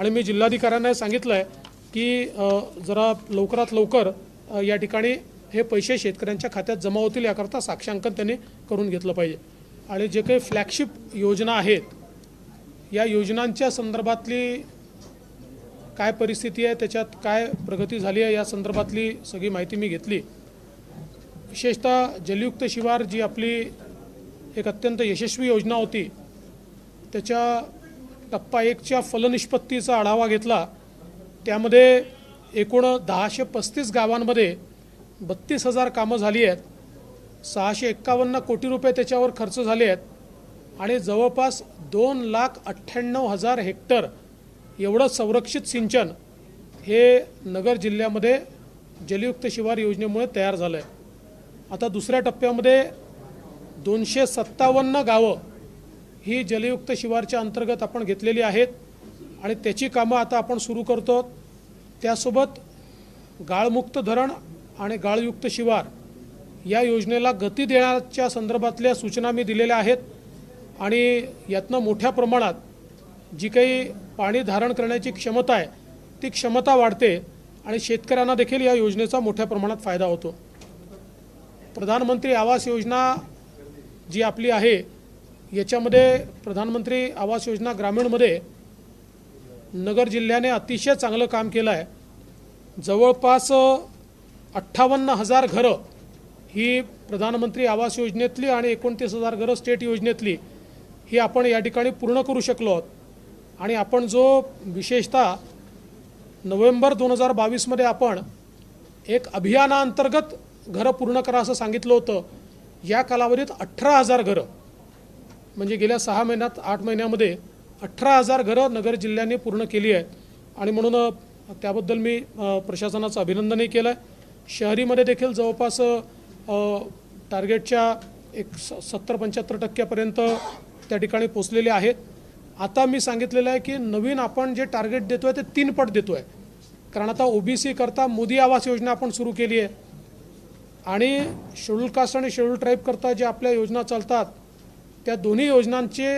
आणि मी जिल्हाधिकाऱ्यांना सांगितलं आहे की जरा लवकरात लवकर या ठिकाणी हे पैसे शेतकऱ्यांच्या खात्यात जमा होतील याकरता साक्षांकन त्यांनी करून घेतलं पाहिजे. आणि जे काही फ्लॅगशिप योजना आहेत या योजनांच्या संदर्भातली काय परिस्थिती आहे त्याच्यात काय प्रगती झाली आहे या संदर्भातली सगळी माहिती मी घेतली. विशेषतः जलयुक्त शिवार जी आपली एक अत्यंत यशस्वी योजना होती त्याच्या टप्पा एकच्या फलनिष्पत्तीचा आढावा घेतला. त्यामध्ये एकूण दहाशे पस्तीस गावांमध्ये बत्तीस हजार कामं झाली आहेत. सहाशे एक्कावन्न कोटी रुपये त्याच्यावर खर्च झाले आहेत. आणि जवळपास दोन लाख अठ्ठ्याण्णव हजार हेक्टर एवढं संरक्षित सिंचन हे नगर जिल्ह्यामध्ये जलयुक्त शिवार योजनेमुळे तयार झालं आहे आता दुसऱ्या टप्प्यामध्ये दोनशे सत्तावन्न गावं ही जलयुक्त शिवारच्या अंतर्गत आपण घेतलेली आहेत आणि त्याची कामं आता आपण सुरू करतो. त्यासोबत गाळमुक्त धरण आणि गाळयुक्त शिवार या योजनेला गती देण्याच्या संदर्भातल्या सूचना मी दिलेल्या आहेत. आणि यातनं मोठ्या प्रमाणात जी काही पाणी धारण करण्याची क्षमता आहे ती क्षमता वाढते आणि शेतकऱ्यांना देखील या योजनेचा मोठ्या प्रमाणात फायदा होतो. प्रधानमंत्री आवास योजना जी आपली आहे याच्यामध्ये प्रधानमंत्री आवास योजना ग्रामीणमध्ये नगर जिल्ह्याने अतिशय चांगलं काम केलं आहे. जवळपास अठ्ठावन्न हजार घरं ही प्रधानमंत्री आवास योजनेतली आणि एकोणतीस हजार घरं स्टेट योजनेतली ही आपण या ठिकाणी पूर्ण करू शकलो आहोत. आणि आपण जो विशेषतः नोव्हेंबर दोन हजार बावीसमध्ये आपण एक अभियानाअंतर्गत घरं पूर्ण करा असं सांगितलं होतं या कालावधीत अठरा हजार घरं. म्हणजे गेल्या सहा महिन्यात आठ महिन्यामध्ये अठरा हजार घरं नगर जिल्ह्याने पूर्ण केली आहेत. आणि म्हणून त्याबद्दल मी प्रशासनाचं अभिनंदनही केलं आहे शहरीमध्ये देखील जवळपास टार्गेटच्या एक स सत्तर पंच्याहत्तर टक्क्यापर्यंत त्या ठिकाणी पोचलेले आहेत. आता मी सांगितलेलं आहे की नवीन आपण जे टार्गेट देतो आहे ते तीन पट देतो आहे कारण आता ओबीसी करता मोदी आवास योजना आपण सुरू केली आहे. आणि शेड्यूल कास्ट आणि शेड्यूल ट्राईब करता ज्या आपल्या योजना चालतात त्या दोन्ही योजनांचे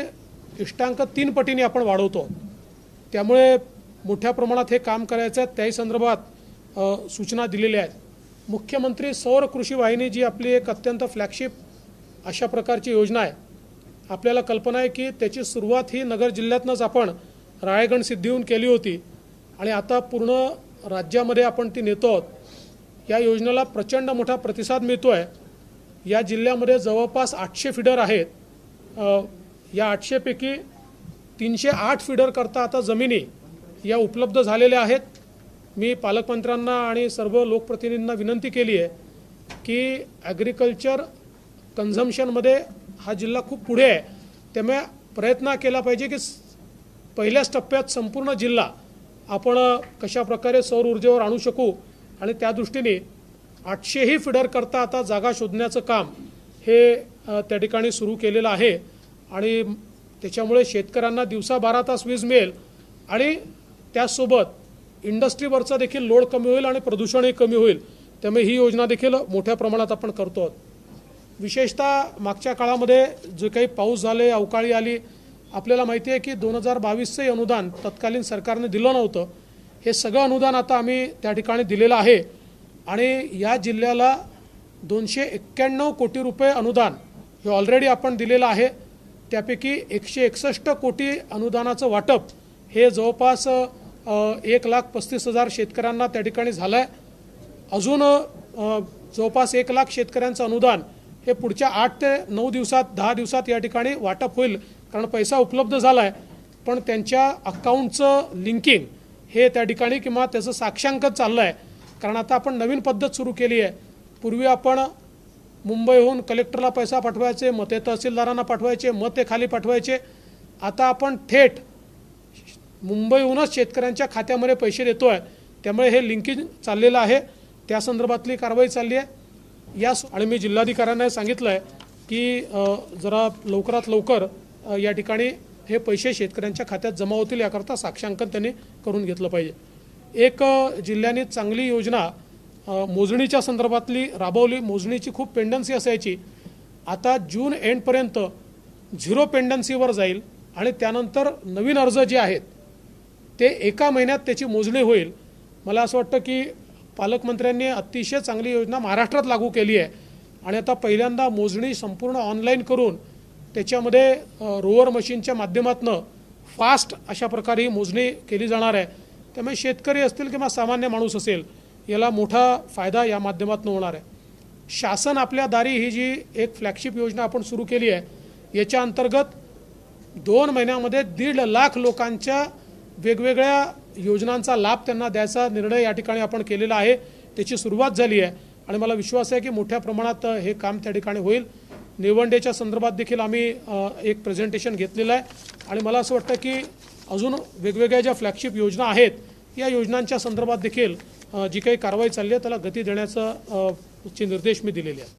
इष्टांक तीन पटीने आपण वाढवतो. त्यामुळे मोठ्या प्रमाणात हे काम करायचं आहे. त्याही संदर्भात सूचना दिलेल्या आहेत. मुख्यमंत्री सौर कृषी वाहिनी जी आपली एक अत्यंत फ्लॅगशिप अशा प्रकारची योजना आहे. आपल्याला कल्पना आहे की त्याची सुरुवात ही नगर जिल्ह्यातनंच आपण राळेगण सिद्धीहून केली होती आणि आता पूर्ण राज्यामध्ये आपण ती नेतो आहोत. या योजनेला प्रचंड मोठा प्रतिसाद मिळतो आहे या जिल्ह्यामध्ये जवळपास आठशे फिडर आहेत. या आठशेपैकी तीनशे आठ फिडर करता आता जमिनी या उपलब्ध झालेल्या आहेत. मी पालकमंत्र्यांना आणि सर्व लोकप्रतिनिधींना विनंती केली आहे की ॲग्रिकल्चर कन्झम्शनमध्ये हा जिल्हा खूप पुढे आहे. त्यामुळे प्रयत्न केला पाहिजे की पहिल्याच टप्प्यात संपूर्ण जिल्हा आपण कशा प्रकारे सौर ऊर्जेवर आणू शकू आणि त्या दृष्टीने आठशेही फिडर करता आता जागा शोधण्याचं काम हे त्या ठिकाणी सुरू केलेलं आहे. आणि त्याच्यामुळे शेतकऱ्यांना दिवसा बारा तास वीज मिळेल. आणि त्यासोबत इंडस्ट्रीवरचा देखील लोड कमी होईल आणि प्रदूषणही कमी होईल. त्यामुळे ही योजना देखील मोठ्या प्रमाणात आपण करतो आहोत. विशेषतः मागच्या काळामध्ये जे काही पाऊस झाले अवकाळी आली आपल्याला माहिती आहे की दोन हजार बावीसचंही अनुदान तत्कालीन सरकारने दिलं नव्हतं. हे सगळं अनुदान आता आम्ही त्या ठिकाणी दिलेलं आहे. आणि या जिल्ह्याला दोनशे एक्क्याण्णव कोटी रुपये अनुदान हे ऑलरेडी आपण दिलेलं आहे. त्यापैकी एकशे एकसष्ट कोटी अनुदानाचं वाटप हे जवळपास एक लाख पस्तीस हजार शेतकऱ्यांना त्या ठिकाणी झालं आहे अजून जवळपास एक लाख शेतकऱ्यांचं अनुदान हे पुढच्या आठ ते नऊ दिवसात दहा दिवसात या ठिकाणी वाटप होईल कारण पैसा उपलब्ध झाला आहे पण त्यांच्या अकाउंटचं लिंकिंग हे त्या ठिकाणी किंवा त्याचं साक्षांकच चाललं आहे कारण आता आपण नवीन पद्धत सुरू केली आहे. पूर्वी आपण मुंबईहून कलेक्टरला पैसा पाठवायचे मग ते तहसीलदारांना पाठवायचे मग ते खाली पाठवायचे. आता आपण थेट मुंबईहूनच शेतकऱ्यांच्या खात्यामध्ये पैसे देतो आहे त्यामुळे हे लिंकिंग चाललेलं आहे. त्या संदर्भातली कारवाई चालली आहे. या आणि मी जिल्हाधिकाऱ्यांना सांगितलं आहे की जरा लवकरात लवकर या ठिकाणी हे पैसे शेतकऱ्यांच्या खात्यात जमा होतील याकरता साक्षांकन त्यांनी करून घेतलं पाहिजे. एक जिल्ह्याने चांगली योजना मोजणीच्या संदर्भातली राबवली मोजणीची खूप पेंडन्सी असायची. आता जून एंडपर्यंत झिरो पेंडन्सीवर जाईल आणि त्यानंतर नवीन अर्ज जे आहेत ते एका महिन्यात त्याची मोजणी होईल. मला असं वाटतं की पालकमंत्र्यांनी अतिशय चांगली योजना महाराष्ट्रात लागू केली आहे. आणि आता पहिल्यांदा मोजणी संपूर्ण ऑनलाईन करून त्याच्यामध्ये रोवर मशीनच्या माध्यमातून फास्ट अशा प्रकारे ही मोजणी केली जाणार आहे. त्यामुळे शेतकरी असतील किंवा सामान्य माणूस असेल याला मोठा फायदा या माध्यमातून होणार आहे. शासन आपल्या दारी ही जी एक फ्लॅगशिप योजना आपण सुरू केली आहे याच्या अंतर्गत दोन महिन्यामध्ये दीड लाख लोकांच्या वेगवेगळ्या योजनांचा लाभ त्यांना द्यायचा निर्णय या ठिकाणी आपण केलेला आहे. त्याची सुरुवात झाली आहे आणि मला विश्वास आहे की मोठ्या प्रमाणात हे काम त्या ठिकाणी होईल. निवडणुकीच्या संदर्भात देखील आम्ही एक प्रेझेंटेशन घेतलेलं आहे. आणि मला असं वाटतं की अजून वेगवेगळ्या ज्या फ्लॅगशिप योजना आहेत या योजनांच्या संदर्भात देखील जी काही कारवाई चालली आहे त्याला गती देण्याचा चे निर्देश मी दिलेले आहेत.